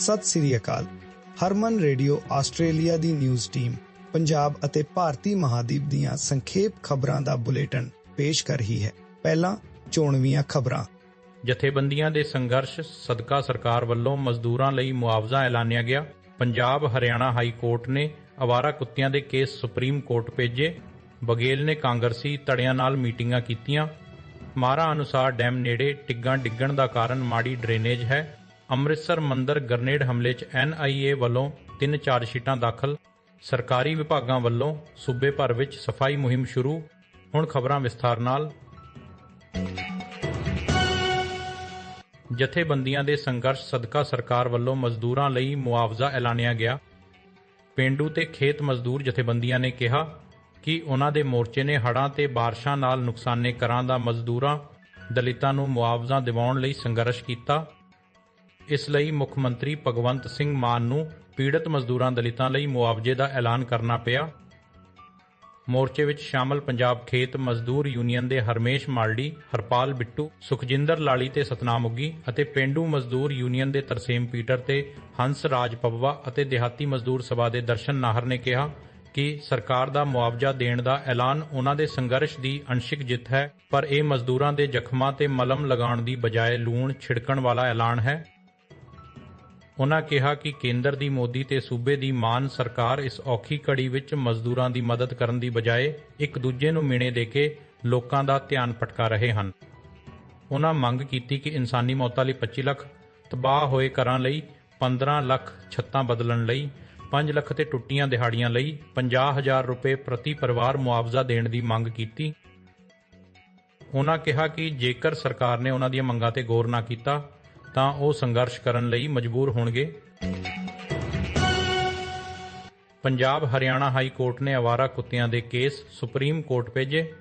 ਸਤਿ ਸ੍ਰੀ ਅਕਾਲ। ਹਰਮਨ ਰੇਡੀਓ ਆਸਟ੍ਰੇਲੀਆ ਦੀ ਨਿਊਜ਼ ਟੀਮ ਪੰਜਾਬ ਅਤੇ ਭਾਰਤੀ ਮਹਾਦੀਪ ਦੀਆਂ ਸੰਖੇਪ ਖਬਰਾਂ ਦਾ ਬੁਲੇਟਿਨ ਪੇਸ਼ ਕਰ ਰਹੀ ਹੈ। ਪਹਿਲਾਂ ਚੋਣਵੀਆਂ ਖਬਰਾਂ। ਜਥੇਬੰਦੀਆਂ ਦੇ ਸੰਘਰਸ਼ ਸਦਕਾ ਸਰਕਾਰ ਵੱਲੋਂ ਮਜ਼ਦੂਰਾਂ ਲਈ ਮੁਆਵਜ਼ਾ ਐਲਾਨਿਆ ਗਿਆ। ਪੰਜਾਬ, ਹਰਿਆਣਾ ਹਾਈ ਕੋਰਟ ਨੇ ਅਵਾਰਾ ਕੁੱਤਿਆਂ ਦੇ ਕੇਸ ਸੁਪਰੀਮ ਕੋਰਟ ਭੇਜੇ। ਬਗੇਲ ਨੇ ਕਾਂਗਰਸੀ ਧੜਿਆਂ ਨਾਲ ਮੀਟਿੰਗਾਂ ਕੀਤੀਆਂ। ਮਾਰਾ ਅਨੁਸਾਰ ਡੈਮ ਨੇੜੇ ਟਿੱਗਾਂ ਡਿੱਗਣ ਦਾ ਕਾਰਨ ਮਾੜੀ ਡਰੇਨੇਜ ਹੈ। ਅੰਮ੍ਰਿਤਸਰ ਮੰਦਰ ਗ੍ਰਨੇਡ ਹਮਲੇ 'ਚ ਐਨਆਈਏ ਵੱਲੋਂ ਤਿੰਨ ਚਾਰਜ ਸ਼ੀਟਾਂ ਦਾਖਲ, ਸਰਕਾਰੀ ਵਿਭਾਗਾਂ ਵੱਲੋਂ ਸੂਬੇ ਭਰ ਵਿੱਚ ਸਫ਼ਾਈ ਮੁਹਿੰਮ ਸ਼ੁਰੂ, ਹੁਣ ਖਬਰਾਂ ਵਿਸਥਾਰ ਨਾਲ। ਜਥੇਬੰਦੀਆਂ ਦੇ ਸੰਘਰਸ਼ ਸਦਕਾ ਸਰਕਾਰ ਵੱਲੋਂ ਮਜ਼ਦੂਰਾਂ ਲਈ ਮੁਆਵਜ਼ਾ ਐਲਾਨਿਆ ਗਿਆ। ਪਿੰਡੂ ਤੇ ਖੇਤ ਮਜ਼ਦੂਰ ਜਥੇਬੰਦੀਆਂ ਨੇ ਕਿਹਾ ਕਿ ਉਹਨਾਂ ਦੇ ਮੋਰਚੇ ਨੇ ਹੜ੍ਹਾਂ ਤੇ ਬਾਰਿਸ਼ਾਂ ਨਾਲ ਨੁਕਸਾਨੇ ਕਰਾਂ ਦਾ ਮਜ਼ਦੂਰਾਂ, ਦਲਿਤਾਂ ਨੂੰ ਮੁਆਵਜ਼ਾ ਦਿਵਾਉਣ ਲਈ ਸੰਘਰਸ਼ ਕੀਤਾ। ਇਸ ਲਈ ਮੁੱਖ ਮੰਤਰੀ ਭਗਵੰਤ ਸਿੰਘ ਮਾਨ ਨੂੰ ਪੀੜਤ ਮਜ਼ਦੂਰਾਂ ਦਲਿਤਾਂ ਲਈ ਮੁਆਵਜ਼ੇ ਦਾ ਐਲਾਨ ਕਰਨਾ ਪਿਆ। ਮੋਰਚੇ ਵਿੱਚ ਸ਼ਾਮਲ ਪੰਜਾਬ ਖੇਤ ਮਜ਼ਦੂਰ ਯੂਨੀਅਨ ਦੇ ਹਰਮੇਸ਼ ਮਾਲਡੀ, ਹਰਪਾਲ ਬਿੱਟੂ, ਸੁਖਜਿੰਦਰ ਲਾਲੀ ਤੇ ਸਤਨਾਮ ਉੱਗੀ ਅਤੇ ਪਿੰਡੂ ਮਜ਼ਦੂਰ ਯੂਨੀਅਨ ਦੇ ਤਰਸੇਮ ਪੀਟਰ ਤੇ ਹੰਸ ਰਾਜ ਪੱਵਾ ਅਤੇ ਦਿਹਾਤੀ ਮਜ਼ਦੂਰ ਸਭਾ ਦੇ ਦਰਸ਼ਨ ਨਾਹਰ ਨੇ ਕਿਹਾ ਕਿ ਸਰਕਾਰ ਦਾ ਮੁਆਵਜ਼ਾ ਦੇਣ ਦਾ ਐਲਾਨ ਉਹਨਾਂ ਦੇ ਸੰਘਰਸ਼ ਦੀ ਅੰਸ਼ਿਕ ਜਿੱਤ ਹੈ, ਪਰ ਇਹ ਮਜ਼ਦੂਰਾਂ ਦੇ ਜ਼ਖਮਾਂ ਤੇ ਮਲਮ ਲਗਾਉਣ ਦੀ ਬਜਾਏ ਲੂਣ ਛਿੜਕਣ ਵਾਲਾ ਐਲਾਨ ਹੈ। ਉਨ੍ਹਾਂ ਕਿਹਾ ਕਿ ਕੇਂਦਰ ਦੀ ਮੋਦੀ ਤੇ ਸੂਬੇ ਦੀ ਮਾਨ ਸਰਕਾਰ ਇਸ ਔਖੀ ਘੜੀ ਵਿੱਚ ਮਜ਼ਦੂਰਾਂ ਦੀ ਮਦਦ ਕਰਨ ਦੀ ਬਜਾਏ ਇੱਕ ਦੂਜੇ ਨੂੰ ਮਿਣੇ ਦੇ ਕੇ ਲੋਕਾਂ ਦਾ ਧਿਆਨ ਭਟਕਾ ਰਹੇ ਹਨ। ਉਨ੍ਹਾਂ ਮੰਗ ਕੀਤੀ ਕਿ ਇਨਸਾਨੀ ਮੌਤਾਂ ਲਈ 25 ਲੱਖ ਤਬਾਹ ਹੋਏ ਘਰਾਂ ਲਈ 15 ਲੱਖ ਛੱਤਾਂ ਬਦਲਣ ਲਈ 5 ਲੱਖ ਤੇ ਟੁੱਟੀਆਂ ਦਿਹਾੜੀਆਂ ਲਈ 50000 ਰੁਪਏ ਪ੍ਰਤੀ ਪਰਿਵਾਰ ਮੁਆਵਜ਼ਾ ਦੇਣ ਦੀ ਮੰਗ ਕੀਤੀ। ਉਨ੍ਹਾਂ ਕਿਹਾ ਕਿ ਜੇਕਰ ਸਰਕਾਰ ਨੇ ਉਨ੍ਹਾਂ ਦੀਆਂ ਮੰਗਾਂ ਤੇ ਗੌਰ ਨਾ ਕੀਤਾ ਤਾਂ ਉਹ ਸੰਘਰਸ਼ ਕਰਨ ਲਈ ਮਜਬੂਰ ਹੋਣਗੇ। ਪੰਜਾਬ ਹਰਿਆਣਾ ਹਾਈ ਕੋਰਟ ਨੇ ਅਵਾਰਾ ਕੁੱਤਿਆਂ ਦੇ ਕੇਸ ਸੁਪਰੀਮ ਕੋਰਟ ਭੇਜੇ।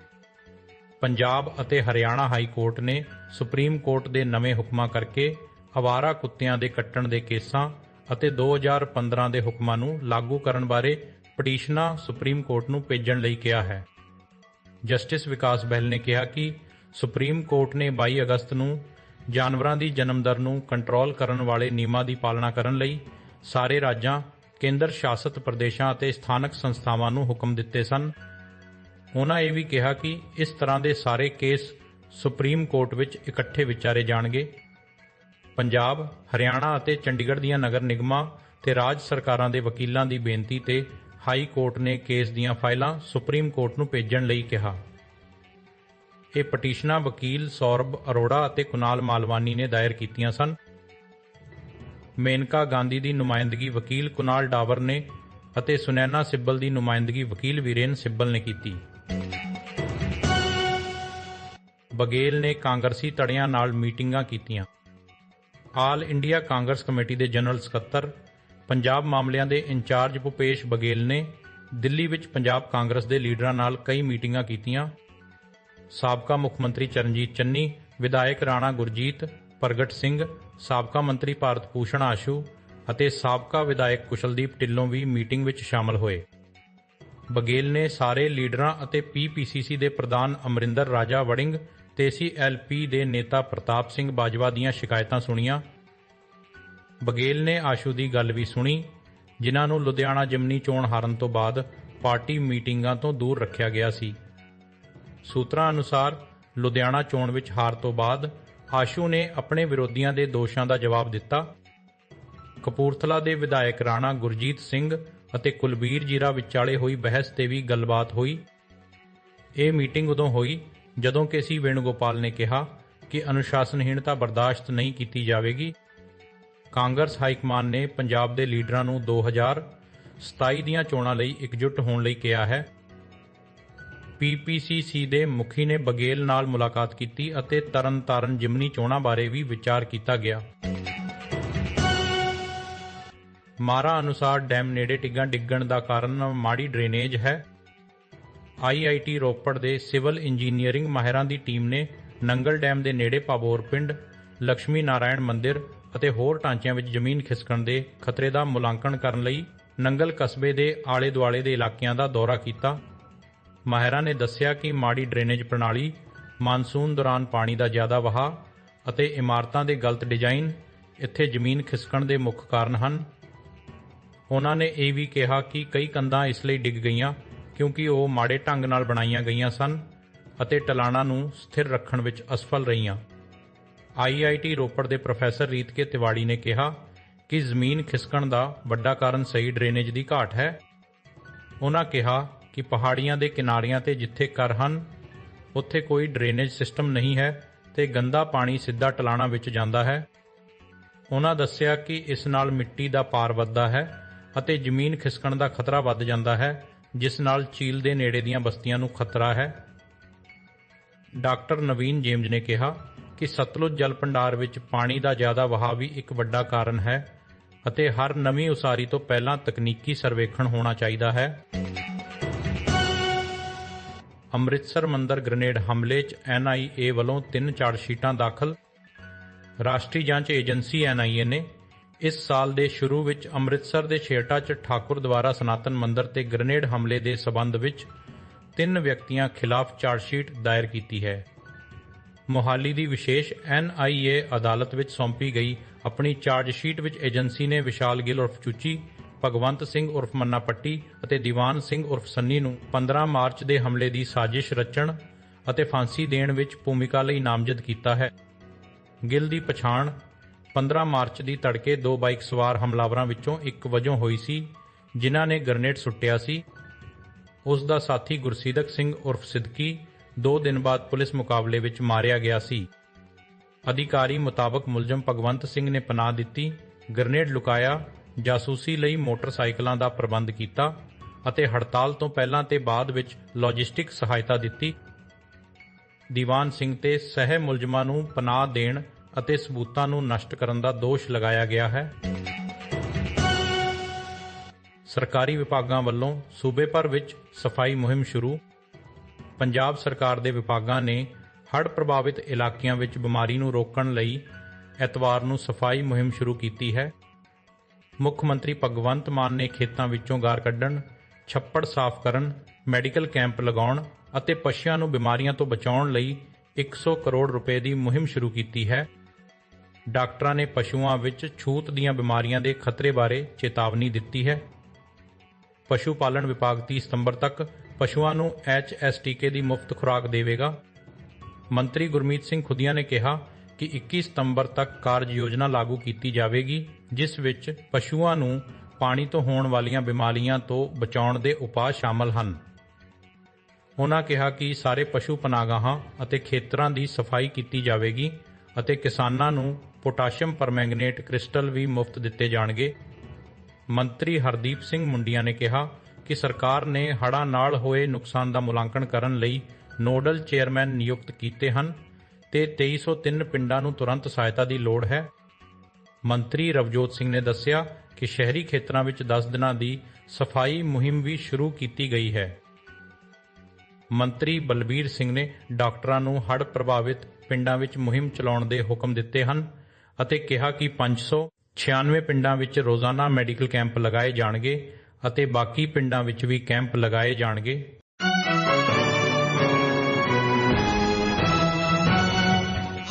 ਪੰਜਾਬ ਅਤੇ ਹਰਿਆਣਾ ਹਾਈ ਕੋਰਟ ਨੇ ਸੁਪਰੀਮ ਕੋਰਟ ਦੇ ਨਵੇਂ ਹੁਕਮਾਂ ਕਰਕੇ ਅਵਾਰਾ ਕੁੱਤਿਆਂ ਦੇ ਕੱਟਣ ਦੇ ਕੇਸਾਂ ਅਤੇ 2015 ਦੇ ਹੁਕਮਾਂ ਨੂੰ ਲਾਗੂ ਕਰਨ ਬਾਰੇ ਪਟੀਸ਼ਨਾਂ ਸੁਪਰੀਮ ਕੋਰਟ ਨੂੰ ਭੇਜਣ ਲਈ ਕਿਹਾ ਹੈ। ਜਸਟਿਸ ਵਿਕਾਸ ਬਹਿਲ ਨੇ ਕਿਹਾ ਕਿ ਸੁਪਰੀਮ ਕੋਰਟ ਨੇ 22 ਅਗਸਤ ਨੂੰ ਜਾਨਵਰਾਂ ਦੀ ਜਨਮ ਦਰ ਨੂੰ ਕੰਟਰੋਲ ਕਰਨ ਵਾਲੇ ਨਿਯਮਾਂ ਦੀ ਪਾਲਣਾ ਕਰਨ ਲਈ ਸਾਰੇ ਰਾਜਾਂ, ਕੇਂਦਰ ਸ਼ਾਸਤ ਪ੍ਰਦੇਸ਼ਾਂ ਅਤੇ ਸਥਾਨਕ ਸੰਸਥਾਵਾਂ ਨੂੰ ਹੁਕਮ ਦਿੱਤੇ ਸਨ। ਉਹਨਾਂ ਇਹ ਵੀ ਕਿਹਾ ਕਿ ਇਸ ਤਰ੍ਹਾਂ ਦੇ ਸਾਰੇ ਕੇਸ ਸੁਪਰੀਮ ਕੋਰਟ ਵਿੱਚ ਇਕੱਠੇ ਵਿਚਾਰੇ ਜਾਣਗੇ। ਪੰਜਾਬ, ਹਰਿਆਣਾ ਅਤੇ ਚੰਡੀਗੜ੍ਹ ਦੀਆਂ ਨਗਰ ਨਿਗਮਾਂ ਤੇ ਰਾਜ ਸਰਕਾਰਾਂ ਦੇ ਵਕੀਲਾਂ ਦੀ ਬੇਨਤੀ ਤੇ ਹਾਈ ਕੋਰਟ ਨੇ ਕੇਸ ਦੀਆਂ ਫਾਈਲਾਂ ਸੁਪਰੀਮ ਕੋਰਟ ਨੂੰ ਭੇਜਣ ਲਈ ਕਿਹਾ। ਇਹ ਪਟੀਸ਼ਨਾਂ ਵਕੀਲ ਸੌਰਭ ਅਰੋੜਾ ਅਤੇ ਕੁਨਾਲ ਮਾਲਵਾਨੀ ਨੇ ਦਾਇਰ ਕੀਤੀਆਂ ਸਨ। ਮੇਨਕਾ ਗਾਂਧੀ ਦੀ ਨੁਮਾਇੰਦਗੀ ਵਕੀਲ ਕੁਨਾਲ ਡਾਵਰ ਨੇ ਅਤੇ ਸੁਨੈਨਾ ਸਿੱਬਲ ਦੀ ਨੁਮਾਇੰਦਗੀ ਵਕੀਲ ਵੀਰੇਨ ਸਿੱਬਲ ਨੇ ਕੀਤੀ। ਬਗੇਲ ਨੇ ਕਾਂਗਰਸੀ ਧੜਿਆਂ ਨਾਲ ਮੀਟਿੰਗਾਂ ਕੀਤੀਆਂ। ਆਲ ਇੰਡੀਆ ਕਾਂਗਰਸ ਕਮੇਟੀ ਦੇ ਜਨਰਲ ਸਕੱਤਰ, ਪੰਜਾਬ ਮਾਮਲਿਆਂ ਦੇ ਇੰਚਾਰਜ ਭੁਪੇਸ਼ ਬਗੇਲ ਨੇ ਦਿੱਲੀ ਵਿੱਚ ਪੰਜਾਬ ਕਾਂਗਰਸ ਦੇ ਲੀਡਰਾਂ ਨਾਲ ਕਈ ਮੀਟਿੰਗਾਂ ਕੀਤੀਆਂ। ਸਾਬਕਾ ਮੁੱਖ ਮੰਤਰੀ ਚਰਨਜੀਤ ਚੰਨੀ, ਵਿਧਾਇਕ ਰਾਣਾ ਗੁਰਜੀਤ, ਪ੍ਰਗਟ ਸਿੰਘ, ਸਾਬਕਾ ਮੰਤਰੀ ਭਾਰਤ ਭੂਸ਼ਣ ਆਸ਼ੂ ਅਤੇ ਸਾਬਕਾ ਵਿਧਾਇਕ ਕੁਸ਼ਲਦੀਪ ਢਿੱਲੋਂ ਵੀ ਮੀਟਿੰਗ ਵਿੱਚ ਸ਼ਾਮਲ ਹੋਏ। ਬਗੇਲ ਨੇ ਸਾਰੇ ਲੀਡਰਾਂ ਅਤੇ ਪੀਪੀਸੀਸੀ ਦੇ ਪ੍ਰਧਾਨ ਅਮਰਿੰਦਰ ਰਾਜਾ ਵੜਿੰਗ ਤੇ ਸੀਐਲਪੀ ਦੇ ਨੇਤਾ ਪ੍ਰਤਾਪ ਸਿੰਘ ਬਾਜਵਾ ਦੀਆਂ ਸ਼ਿਕਾਇਤਾਂ ਸੁਣੀਆਂ। ਬਗੇਲ ਨੇ ਆਸ਼ੂ ਦੀ ਗੱਲ ਵੀ ਸੁਣੀ, ਜਿਨ੍ਹਾਂ ਨੂੰ ਲੁਧਿਆਣਾ ਜਿਮਨੀ ਚੋਣ ਹਾਰਨ ਤੋਂ ਬਾਅਦ ਪਾਰਟੀ ਮੀਟਿੰਗਾਂ ਤੋਂ ਦੂਰ ਰੱਖਿਆ ਗਿਆ ਸੀ। ਸੂਤਰਾਂ ਅਨੁਸਾਰ ਲੁਧਿਆਣਾ ਚੋਣ ਵਿੱਚ ਹਾਰ ਤੋਂ ਬਾਅਦ ਆਸ਼ੂ ਨੇ ਆਪਣੇ ਵਿਰੋਧੀਆਂ ਦੇ ਦੋਸ਼ਾਂ ਦਾ ਜਵਾਬ ਦਿੱਤਾ। ਕਪੂਰਥਲਾ ਦੇ ਵਿਧਾਇਕ ਰਾਣਾ ਗੁਰਜੀਤ ਸਿੰਘ ਅਤੇ ਕੁਲਬੀਰ ਜੀਰਾ ਵਿਚਾਲੇ ਹੋਈ ਬਹਿਸ ਤੇ ਵੀ ਗੱਲਬਾਤ ਹੋਈ। ਇਹ ਮੀਟਿੰਗ ਉਦੋਂ ਹੋਈ ਜਦੋਂ ਕਿ ਸੀ ਵੇਣੂਗੋਪਾਲ ਨੇ ਕਿਹਾ ਕਿ ਅਨੁਸ਼ਾਸਨਹੀਣਤਾ ਬਰਦਾਸ਼ਤ ਨਹੀਂ ਕੀਤੀ ਜਾਵੇਗੀ। ਕਾਂਗਰਸ ਹਾਈਕਮਾਨ ਨੇ ਪੰਜਾਬ ਦੇ ਲੀਡਰਾਂ ਨੂੰ 2027 ਦੀਆਂ ਚੋਣਾਂ ਲਈ ਇਕਜੁੱਟ ਹੋਣ ਲਈ ਕਿਹਾ ਹੈ। ਪੀਪੀਸੀਸੀ ਦੇ ਮੁਖੀ ਨੇ ਬਗੇਲ ਨਾਲ ਮੁਲਾਕਾਤ ਕੀਤੀ ਅਤੇ ਤਰਨਤਾਰਨ ਜਿਮਨੀ ਚੋਣਾਂ ਬਾਰੇ ਵੀ ਵਿਚਾਰ ਕੀਤਾ ਗਿਆ। ਮਾਰਾ ਅਨੁਸਾਰ ਡੈਮ ਨੇੜੇ ਟਿੱਗਾਂ ਡਿੱਗਣ ਦਾ ਕਾਰਨ ਮਾੜੀ ਡਰੇਨੇਜ ਹੈ। ਆਈਆਈਟੀ ਰੋਪੜ ਦੇ ਸਿਵਲ ਇੰਜੀਨੀਅਰਿੰਗ ਮਾਹਿਰਾਂ ਦੀ ਟੀਮ ਨੇ ਨੰਗਲ ਡੈਮ ਦੇ ਨੇੜੇ ਪਾਬੋਰ ਪਿੰਡ ਲక్ష్ਮੀ ਨਾਰਾਇਣ ਮੰਦਿਰ ਅਤੇ ਹੋਰ ਢਾਂਚਿਆਂ ਵਿੱਚ ਜ਼ਮੀਨ ਖਿਸਕਣ ਦੇ ਖਤਰੇ ਦਾ ਮੁਲਾਂਕਣ ਕਰਨ ਲਈ ਨੰਗਲ ਕਸਬੇ ਦੇ ਆਲੇ-ਦੁਆਲੇ ਦੇ ਇਲਾਕਿਆਂ ਦਾ ਦੌਰਾ ਕੀਤਾ। ਮਾਹਿਰਾਂ ਨੇ ਦੱਸਿਆ ਕਿ ਮਾੜੀ ਡਰੇਨੇਜ ਪ੍ਰਣਾਲੀ, ਮਾਨਸੂਨ ਦੌਰਾਨ ਪਾਣੀ ਦਾ ਜ਼ਿਆਦਾ ਵਹਾਅ ਅਤੇ ਇਮਾਰਤਾਂ ਦੇ ਗਲਤ ਡਿਜ਼ਾਈਨ ਇੱਥੇ ਜ਼ਮੀਨ ਖਿਸਕਣ ਦੇ ਮੁੱਖ ਕਾਰਨ ਹਨ। ਉਹਨਾਂ ਨੇ ਇਹ ਵੀ ਕਿਹਾ ਕਿ ਕਈ ਕੰਧਾਂ ਇਸ ਲਈ ਡਿੱਗ ਗਈਆਂ ਕਿਉਂਕਿ ਉਹ ਮਾੜੇ ਢੰਗ ਨਾਲ ਬਣਾਈਆਂ ਗਈਆਂ ਸਨ ਅਤੇ ਟਲਾਣਾ ਨੂੰ ਸਥਿਰ ਰੱਖਣ ਵਿੱਚ ਅਸਫਲ ਰਹੀਆਂ। ਆਈਆਈਟੀ ਰੋਪੜ ਦੇ ਪ੍ਰੋਫੈਸਰ ਰੀਤਕੇ ਤਿਵਾੜੀ ਨੇ ਕਿਹਾ ਕਿ ਜ਼ਮੀਨ ਖਿਸਕਣ ਦਾ ਵੱਡਾ ਕਾਰਨ ਸਹੀ ਡਰੇਨੇਜ ਦੀ ਘਾਟ ਹੈ। ਉਹਨਾਂ ਕਿਹਾ ਕਿ ਪਹਾੜੀਆਂ ਦੇ ਕਿਨਾਰਿਆਂ ਤੇ ਜਿੱਥੇ ਘਰ ਹਨ, ਉੱਥੇ ਕੋਈ ਡਰੇਨੇਜ ਸਿਸਟਮ ਨਹੀਂ ਹੈ ਤੇ ਗੰਦਾ ਪਾਣੀ ਸਿੱਧਾ ਟਲਾਣਾ ਵਿੱਚ ਜਾਂਦਾ ਹੈ। ਉਹਨਾਂ ਦੱਸਿਆ ਕਿ ਇਸ ਨਾਲ ਮਿੱਟੀ ਦਾ ਪਾਰ ਵੱਧਦਾ ਹੈ ਅਤੇ ਜ਼ਮੀਨ ਖਿਸਕਣ ਦਾ ਖਤਰਾ ਵੱਧ ਜਾਂਦਾ ਹੈ, ਜਿਸ ਨਾਲ ਝੀਲ ਦੇ ਨੇੜੇ ਦੀਆਂ ਬਸਤੀਆਂ ਨੂੰ ਖਤਰਾ ਹੈ। ਡਾਕਟਰ ਨਵੀਨ ਜੇਮਜ਼ ਨੇ ਕਿਹਾ ਕਿ ਸਤਲੁਜ ਜਲ ਭੰਡਾਰ ਵਿੱਚ ਪਾਣੀ ਦਾ ਜ਼ਿਆਦਾ ਵਹਾਅ ਵੀ ਇੱਕ ਵੱਡਾ ਕਾਰਨ ਹੈ ਅਤੇ ਹਰ ਨਵੀਂ ਉਸਾਰੀ ਤੋਂ ਪਹਿਲਾਂ ਤਕਨੀਕੀ ਸਰਵੇਖਣ ਹੋਣਾ ਚਾਹੀਦਾ ਹੈ। ਅੰਮ੍ਰਿਤਸਰ ਮੰਦਰ ਗ੍ਰਨੇਡ ਹਮਲੇ 'ਚ ਐਨਆਈਏ ਵੱਲੋਂ ਤਿੰਨ ਚਾਰਜਸ਼ੀਟਾਂ ਦਾਖਲ। ਰਾਸ਼ਟਰੀ ਜਾਂਚ ਏਜੰਸੀ ਐਨਆਈਏ ਨੇ ਇਸ ਸਾਲ ਦੇ ਸ਼ੁਰੂ ਵਿੱਚ ਅੰਮ੍ਰਿਤਸਰ ਦੇ ਛੇਟਾ 'ਚ ਠਾਕੁਰ ਦੁਆਰਾ ਸਨਾਤਨ ਮੰਦਰ ਤੇ ਗ੍ਰਨੇਡ ਹਮਲੇ ਦੇ ਸਬੰਧ ਵਿੱਚ ਤਿੰਨ ਵਿਅਕਤੀਆਂ ਖਿਲਾਫ ਚਾਰਜਸ਼ੀਟ ਦਾਇਰ ਕੀਤੀ ਹੈ। ਮੋਹਾਲੀ ਦੀ ਵਿਸ਼ੇਸ਼ ਐਨਆਈਏ ਅਦਾਲਤ ਵਿੱਚ ਸੌਂਪੀ ਗਈ ਆਪਣੀ ਚਾਰਜਸ਼ੀਟ ਵਿੱਚ ਏਜੰਸੀ ਨੇ ਵਿਸ਼ਾਲ ਗਿੱਲ ਉਰਫ ਚੁੱਚੀ ਭਗਵੰਤ ਸਿੰਘ ਉਰਫ ਮੰਨਾ ਪੱਟੀ ਅਤੇ ਦੀਵਾਨ ਸਿੰਘ ਉਰਫ ਸੰਨੀ ਨੂੰ 15 ਮਾਰਚ ਦੇ ਹਮਲੇ ਦੀ ਸਾਜ਼ਿਸ਼ ਰਚਣ ਅਤੇ ਫਾਂਸੀ ਦੇਣ ਵਿੱਚ ਭੂਮਿਕਾ ਲਈ ਨਾਮਜ਼ਦ ਕੀਤਾ ਹੈ। ਗਿੱਲ ਦੀ ਪਛਾਣ 15 ਮਾਰਚ ਦੀ ਤੜਕੇ ਦੋ ਬਾਈਕ ਸਵਾਰ ਹਮਲਾਵਰਾਂ ਵਿੱਚੋਂ ਇੱਕ ਵਜੋਂ ਹੋਈ ਸੀ, ਜਿਨ੍ਹਾਂ ਨੇ ਗ੍ਰਨੇਡ ਸੁੱਟਿਆ ਸੀ। ਉਸ ਦਾ ਸਾਥੀ ਗੁਰਸੀਦਕ ਸਿੰਘ ਉਰਫ ਸਿੱਦਕੀ ਦੋ ਦਿਨ ਬਾਅਦ ਪੁਲਿਸ ਮੁਕਾਬਲੇ ਵਿੱਚ ਮਾਰਿਆ ਗਿਆ ਸੀ। ਅਧਿਕਾਰੀ ਮੁਤਾਬਕ ਮੁਲਜ਼ਮ ਭਗਵੰਤ ਸਿੰਘ ਨੇ ਪਨਾਹ ਦਿੱਤੀ, ਗ੍ਰਨੇਡ ਲੁਕਾਇਆ ਜਾਸੂਸੀ ਲਈ ਮੋਟਰਸਾਈਕਲਾਂ ਦਾ ਪ੍ਰਬੰਧ ਕੀਤਾ ਅਤੇ ਹੜਤਾਲ ਤੋਂ ਪਹਿਲਾਂ ਤੇ ਬਾਅਦ ਵਿੱਚ ਲੌਜਿਸਟਿਕ ਸਹਾਇਤਾ ਦਿੱਤੀ। ਦੀਵਾਨ ਸਿੰਘ ਤੇ ਸਹਿ ਮੁਲਜ਼ਮਾਂ ਨੂੰ ਪਨਾਹ ਦੇਣ ਅਤੇ ਸਬੂਤਾਂ ਨੂੰ ਨਸ਼ਟ ਕਰਨ ਦਾ ਦੋਸ਼ ਲਗਾਇਆ ਗਿਆ ਹੈ। ਸਰਕਾਰੀ ਵਿਭਾਗਾਂ ਵੱਲੋਂ ਸੂਬੇ ਭਰ ਵਿੱਚ ਸਫ਼ਾਈ ਮੁਹਿੰਮ ਸ਼ੁਰੂ। ਪੰਜਾਬ ਸਰਕਾਰ ਦੇ ਵਿਭਾਗਾਂ ਨੇ ਹੜ੍ਹ ਪ੍ਰਭਾਵਿਤ ਇਲਾਕਿਆਂ ਵਿੱਚ ਬਿਮਾਰੀ ਨੂੰ ਰੋਕਣ ਲਈ ਐਤਵਾਰ ਨੂੰ ਸਫ਼ਾਈ ਮੁਹਿੰਮ ਸ਼ੁਰੂ ਕੀਤੀ ਹੈ। ਮੁੱਖ ਮੰਤਰੀ ਭਗਵੰਤ ਮਾਨ ਨੇ ਖੇਤਾਂ ਵਿੱਚੋਂ ਗਾਰ ਕੱਢਣ, ਛੱਪੜ ਸਾਫ਼ ਕਰਨ, ਮੈਡੀਕਲ ਕੈਂਪ ਲਗਾਉਣ ਅਤੇ ਪਸ਼ੂਆਂ ਨੂੰ ਬਿਮਾਰੀਆਂ ਤੋਂ ਬਚਾਉਣ ਲਈ 100 ਕਰੋੜ ਰੁਪਏ ਦੀ ਮੁਹਿੰਮ ਸ਼ੁਰੂ ਕੀਤੀ ਹੈ। ਡਾਕਟਰਾਂ ਨੇ ਪਸ਼ੂਆਂ ਵਿੱਚ ਛੂਤ ਦੀਆਂ ਬਿਮਾਰੀਆਂ ਦੇ ਖਤਰੇ ਬਾਰੇ ਚੇਤਾਵਨੀ ਦਿੱਤੀ ਹੈ। ਪਸ਼ੂ ਪਾਲਣ ਵਿਭਾਗ 30 ਸਤੰਬਰ ਤੱਕ ਪਸ਼ੂਆਂ ਨੂੰ ਐਚਐਸਟੀਕੇ ਦੀ ਮੁਫਤ ਖੁਰਾਕ ਦੇਵੇਗਾ। ਮੰਤਰੀ ਗੁਰਮੀਤ ਸਿੰਘ ਖੁਦੀਆਂ ਨੇ ਕਿਹਾ ਕਿ 21 ਸਤੰਬਰ ਤੱਕ ਕਾਰਜ ਯੋਜਨਾ ਲਾਗੂ ਕੀਤੀ ਜਾਵੇਗੀ, ਜਿਸ ਵਿੱਚ ਪਸ਼ੂਆਂ ਨੂੰ ਪਾਣੀ ਤੋਂ ਹੋਣ ਵਾਲੀਆਂ ਬਿਮਾਰੀਆਂ ਤੋਂ ਬਚਾਉਣ ਦੇ ਉਪਾਅ ਸ਼ਾਮਲ ਹਨ। ਉਹਨਾਂ ਕਿਹਾ ਕਿ ਸਾਰੇ ਪਸ਼ੂ ਪਨਾਗਾਹਾਂ ਅਤੇ ਖੇਤਰਾਂ ਦੀ ਸਫ਼ਾਈ ਕੀਤੀ ਜਾਵੇਗੀ ਅਤੇ ਕਿਸਾਨਾਂ ਨੂੰ ਪੋਟਾਸ਼ੀਅਮ ਪਰਮੈਂਗਨੇਟ ਕ੍ਰਿਸਟਲ ਵੀ ਮੁਫਤ ਦਿੱਤੇ ਜਾਣਗੇ। ਮੰਤਰੀ ਹਰਦੀਪ ਸਿੰਘ ਮੁੰਡੀਆਂ ਨੇ ਕਿਹਾ ਕਿ ਸਰਕਾਰ ਨੇ ਹੜ੍ਹਾਂ ਨਾਲ ਹੋਏ ਨੁਕਸਾਨ ਦਾ ਮੁਲਾਂਕਣ ਕਰਨ ਲਈ ਨੋਡਲ ਚੇਅਰਮੈਨ ਨਿਯੁਕਤ ਕੀਤੇ ਹਨ। ਤੇ 2303 ਪਿੰਡਾਂ ਨੂੰ ਤੁਰੰਤ ਸਹਾਇਤਾ ਦੀ ਲੋੜ ਹੈ। ਮੰਤਰੀ ਰਵਜੋਤ ਸਿੰਘ ਨੇ ਦੱਸਿਆ ਕਿ ਸ਼ਹਿਰੀ ਖੇਤਰਾਂ ਵਿੱਚ 10 ਦਿਨਾਂ ਦੀ ਸਫ਼ਾਈ ਮੁਹਿੰਮ ਵੀ ਸ਼ੁਰੂ ਕੀਤੀ ਗਈ ਹੈ। ਮੰਤਰੀ ਬਲਬੀਰ ਸਿੰਘ ਨੇ ਡਾਕਟਰਾਂ ਨੂੰ ਹੜ੍ਹ ਪ੍ਰਭਾਵਿਤ ਪਿੰਡਾਂ ਵਿੱਚ ਮੁਹਿੰਮ ਚਲਾਉਣ ਦੇ ਹੁਕਮ ਦਿੱਤੇ ਹਨ ਅਤੇ ਕਿਹਾ ਕਿ 596 ਪਿੰਡਾਂ ਵਿੱਚ ਰੋਜ਼ਾਨਾ ਮੈਡੀਕਲ ਕੈਂਪ ਲਗਾਏ ਜਾਣਗੇ ਅਤੇ ਬਾਕੀ ਪਿੰਡਾਂ ਵਿੱਚ ਵੀ ਕੈਂਪ ਲਗਾਏ ਜਾਣਗੇ।